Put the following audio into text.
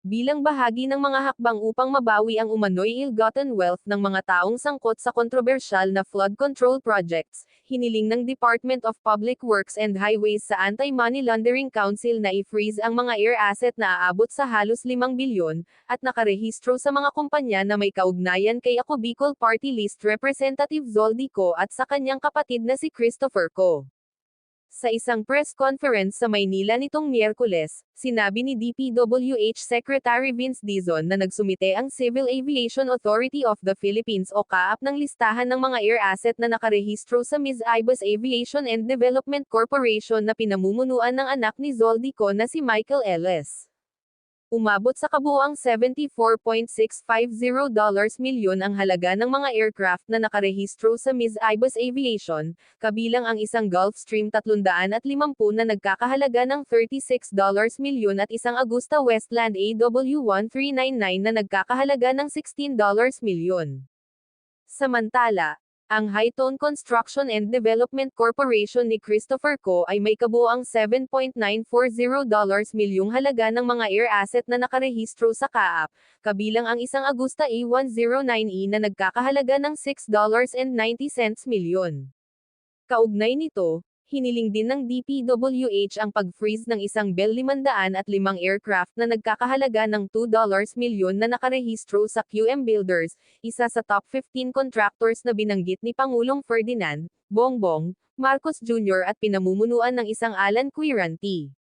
bilang bahagi ng mga hakbang upang mabawi ang umano'y ill-gotten wealth ng mga taong sangkot sa kontrobersyal na flood control projects, hiniling ng Department of Public Works and Highways sa Anti-Money Laundering Council na i-freeze ang mga air asset na aabot sa halos 5 bilyon, at nakarehistro sa mga kumpanya na may kaugnayan kay Ako Bicol Party List Representative Zoldy Co at sa kanyang kapatid na si Christopher Co. Sa isang press conference sa Maynila nitong Miyerkules, sinabi ni DPWH Secretary Vince Dizon na nagsumite ang Civil Aviation Authority of the Philippines o CAAP ng listahan ng mga air asset na nakarehistro sa Ms. Ibis Aviation and Development Corporation na pinamumunuan ng anak ni Zoldy Co na si Michael Ellis. Umabot sa kabuuang $74.650 milyon ang halaga ng mga aircraft na nakarehistro sa Ms. Ibis Aviation, kabilang ang isang Gulfstream 350 na nagkakahalaga ng $36 milyon at isang Augusta Westland AW1399 na nagkakahalaga ng $16 milyon. Samantala, ang Hightone Construction and Development Corporation ni Christopher Co ay may kabuang $7.940 milyong halaga ng mga air asset na nakarehistro sa CAAP, kabilang ang isang Agusta A109E na nagkakahalaga ng $6.90 milyon. Kaugnay nito, hiniling din ng DPWH ang pag-freeze ng isang Bell 500 at limang aircraft na nagkakahalaga ng $2 milyon na nakarehistro sa QM Builders, isa sa top 15 contractors na binanggit ni Pangulong Ferdinand, Bongbong, Marcos Jr. at pinamumunuan ng isang Alan Quiranti.